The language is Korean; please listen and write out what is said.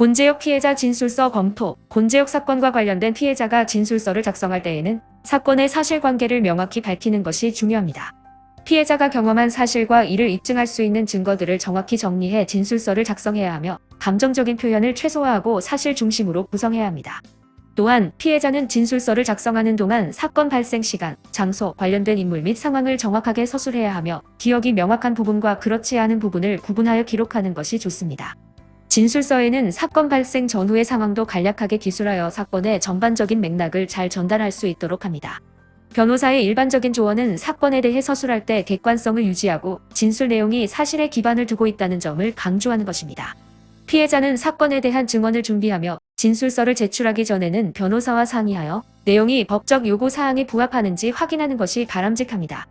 곤재혁 피해자 진술서 검토 곤재혁 사건과 관련된 피해자가 진술서를 작성할 때에는 사건의 사실관계를 명확히 밝히는 것이 중요합니다. 피해자가 경험한 사실과 이를 입증할 수 있는 증거들을 정확히 정리해 진술서를 작성해야 하며 감정적인 표현을 최소화하고 사실 중심으로 구성해야 합니다. 또한 피해자는 진술서를 작성하는 동안 사건 발생 시간, 장소, 관련된 인물 및 상황을 정확하게 서술해야 하며 기억이 명확한 부분과 그렇지 않은 부분을 구분하여 기록하는 것이 좋습니다. 진술서에는 사건 발생 전후의 상황도 간략하게 기술하여 사건의 전반적인 맥락을 잘 전달할 수 있도록 합니다. 변호사의 일반적인 조언은 사건에 대해 서술할 때 객관성을 유지하고 진술 내용이 사실에 기반을 두고 있다는 점을 강조하는 것입니다. 피해자는 사건에 대한 증언을 준비하며 진술서를 제출하기 전에는 변호사와 상의하여 내용이 법적 요구 사항에 부합하는지 확인하는 것이 바람직합니다.